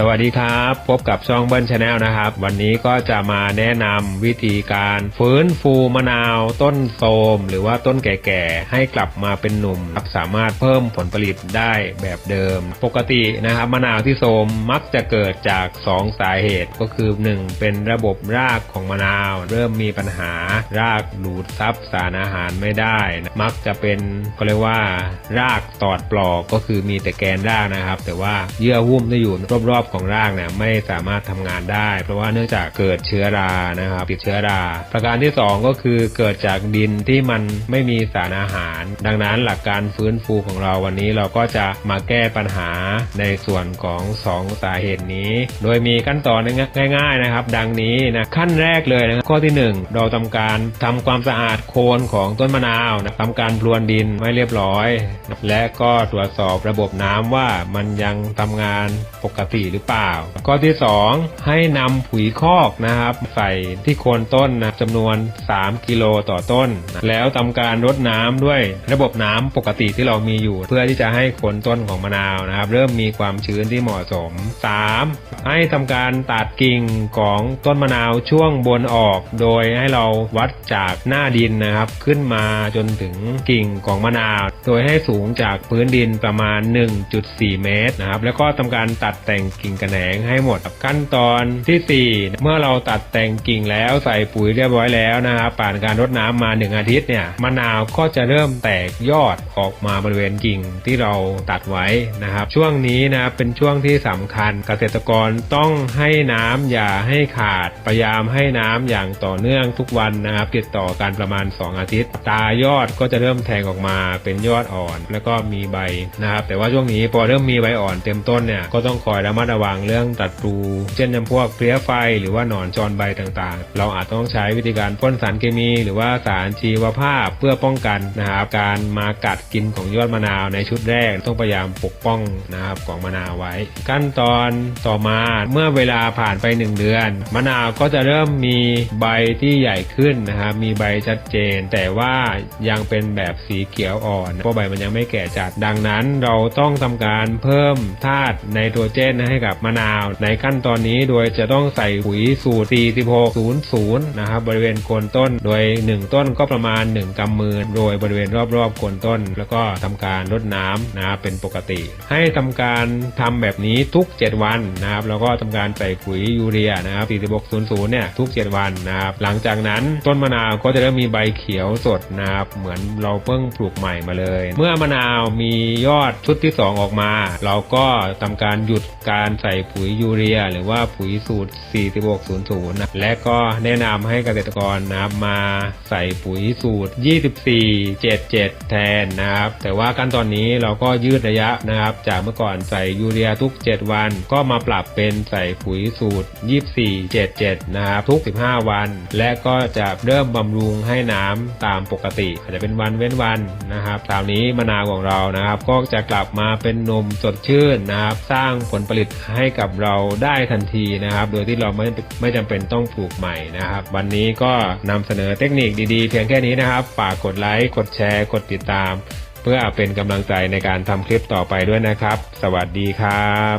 สวัสดีครับ พบกับช่องเบิ้ลชาแนลนะครับ วันนี้ก็จะมาแนะนำวิธีการฟื้นฟูมะนาวต้นโทมหรือว่าต้นแก่ๆ ให้กลับมาเป็นหนุ่มครับสามารถเพิ่มผลผลิตได้แบบเดิม ปกตินะครับมะนาวที่โทมมักจะเกิดจาก 2 สาเหตุก็คือ 1 เป็นระบบรากของมะนาว เริ่มมีปัญหารากดูดซับสารอาหารไม่ได้นะมักจะเป็นก็เรียกว่า รากตอดปลอกก็คือมีแต่แกนรากนะครับ แต่ว่าเยื่อหุ้มที่อยู่รอบของรากเนี่ยไม่สามารถทำงานได้ เพราะว่าเนื่องจากเกิดเชื้อรานะครับติดเชื้อรา ประการที่ 2 ก็คือเกิดจากดินที่มันไม่มีสารอาหาร ดังนั้นหลักการฟื้นฟูของเราวันนี้เราก็จะมาแก้ปัญหาในส่วนของ 2 สาเหตุนี้ โดยมีขั้นตอนง่าย ๆนะครับ ดังนี้นะขั้นแรกเลยนะข้อที่ 1 เราทำการทำความสะอาดโคนของต้นมะนาวนะทำการพรวนดินไว้เรียบร้อย และก็ตรวจสอบระบบน้ำว่ามันยังทำงานปกติหรือเปล่า ข้อที่ 2 ให้นำปุ๋ยคอกนะครับ ใส่ที่โคนต้นนะจำนวน 3 กิโลต่อต้น แล้วทำการรดน้ำด้วยระบบน้ำปกติที่เรามีอยู่ เพื่อที่จะให้โคนต้นของมะนาวนะครับ เริ่มมีความชื้นที่เหมาะสม 3. ให้ทำการตัดกิ่งของต้นมะนาวช่วงบนออก โดยให้เราวัดจากหน้าดินนะครับ ขึ้นมาจนถึงกิ่งของมะนาว โดยให้สูงจากพื้นดินประมาณ 1.4 เมตรนะครับ แล้วก็ทำการตัดแต่งกิ่งกระแหนงให้หมดขั้นตอนทีสี่ 4 เมื่อเราตัดแต่งกิ่งแล้วใส่ปุ๋ยเรียบร้อยแล้วนะครับผ่านการรดน้ำมา 1 อาทิตย์เนี่ยมะนาวก็จะเริ่มแตกยอดออกมาบริเวณกิ่งที่เราตัดไว้นะครับ ช่วงนี้นะครับเป็นช่วงที่สำคัญเกษตรกรต้องให้น้ำอย่าให้ขาดพยายามให้น้ำอย่างต่อเนื่องทุกวันนะครับติดต่อกันประมาณ 2 อาทิตย์ ตายอดก็จะเริ่มแทงออกมาเป็นยอดอ่อน แล้วก็มีใบนะครับแต่ว่าช่วงนี้พอเริ่มมีใบอ่อนเต็มต้นเนี่ยก็ต้องคอยระมัดระวังเรื่องตัดรูเช่นจำพวกเพลี้ยไฟหรือว่าหนอนจรใบต่างๆ เราอาจต้องใช้วิธีการพ่นสารเคมี หรือว่าสารชีวภาพเพื่อป้องกันนะครับการมากัดกินของยอดมะนาวในชุดแรกต้องพยายามปกป้องนะครับของมะนาวไว้ ขั้นตอนต่อมาเมื่อเวลาผ่านไป 1 เดือน มะนาวก็จะเริ่มมีใบที่ใหญ่ขึ้นนะครับมีใบชัดเจน แต่ว่ายังเป็นแบบสีเขียวอ่อนเพราะใบมันยังไม่แก่จัดดังนั้นเราต้องทำการเพิ่มธาตุไนโตรเจนให้กับมะนาว ในขั้นตอนนี้โดยจะต้องใส่ปุ๋ยสูตร 4600 นะครับบริเวณโคนต้น โดย 1 ต้นก็ประมาณ 1กำมือโดยบริเวณรอบๆโคนต้น แล้วก็ทำการรดน้ำนะครับเป็นปกติ ให้ทำการทำแบบนี้ทุก 7 วันนะครับแล้วก็ทำการใส่ปุ๋ยยูเรียนะครับ 4600 เนี่ยทุก 7 วันนะครับหลังจากนั้นต้นมะนาวก็จะเริ่มมีใบเขียวสดนะครับเหมือนเราเพิ่งปลูกใหม่มาเลย เมื่อมะนาวมียอดชุดที่ 2 ออกมา เราก็ทำการหยุดการการใส่ปุ๋ยยูเรีย หรือว่าปุ๋ยสูตร 4600นะและก็แนะนำให้เกษตรกรนะครับมาใส่ปุ๋ยสูตร 2477 แทนนะครับแต่ว่าขั้นตอนนี้เราก็ยืดระยะนะครับ จากเมื่อก่อนใส่ยูเรียทุก 7 วัน ก็มาปรับเป็นใส่ปุ๋ยสูตร 2477 นะครับทุก 15 วัน และก็จะเริ่มบำรุงให้น้ำตามปกติ อาจจะเป็นวันเว้นวันนะครับคราวนี้มะนาวของเรานะครับ ก็จะกลับมาเป็นนมสดชื่นนะครับ สร้างผลผลิตให้กับเราได้ทันทีนะครับ โดยที่เราไม่ไม่จำเป็นต้องปลูกใหม่นะครับ วันนี้ก็นำเสนอเทคนิคดีๆ เพียงแค่นี้นะครับ ฝากกดไลค์กดแชร์กดติดตาม เพื่อเป็นกำลังใจในการทำคลิปต่อไปด้วยนะครับ สวัสดีครับ